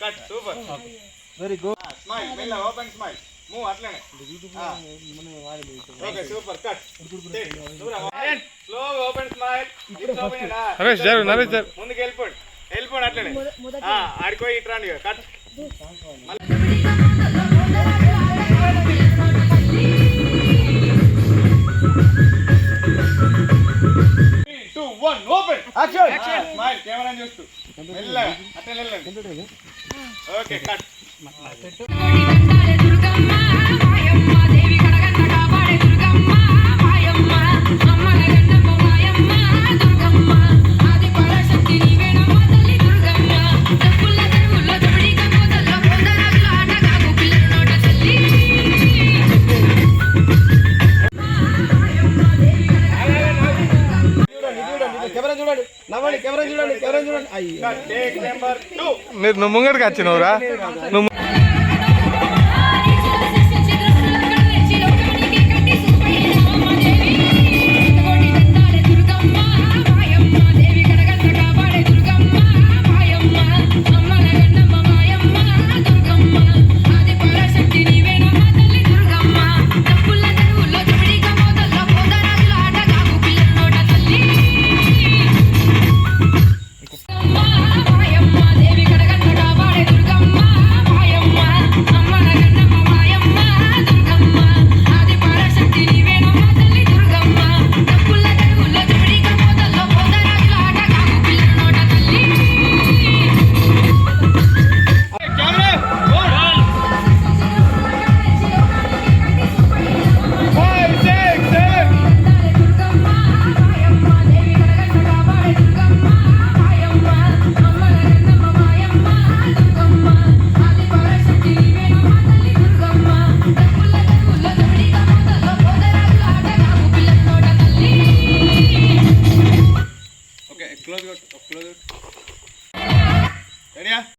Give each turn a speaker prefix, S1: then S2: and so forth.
S1: Cut super very good smile మెల్ల open smile move అట్లనే. Okay super cut slow open smile
S2: Naresh జరు నరేష్ జరు
S1: ముందుకు వెళ్ళిపోండి. వెళ్ళిపోండి అట్లనే. ఆ, ఆడిపోయి ఇటు రండి cut two one open action smile camera చూస్తూ. మెల్లగా అట్లనే వెళ్ళండి. ఓకే కట్
S3: నవ్వండి కెమెరా చూడండి కెమెరా చూడండి.
S2: మీరు నువ్వు ముంగడికి వచ్చినవురా. నువ్వు close it, it.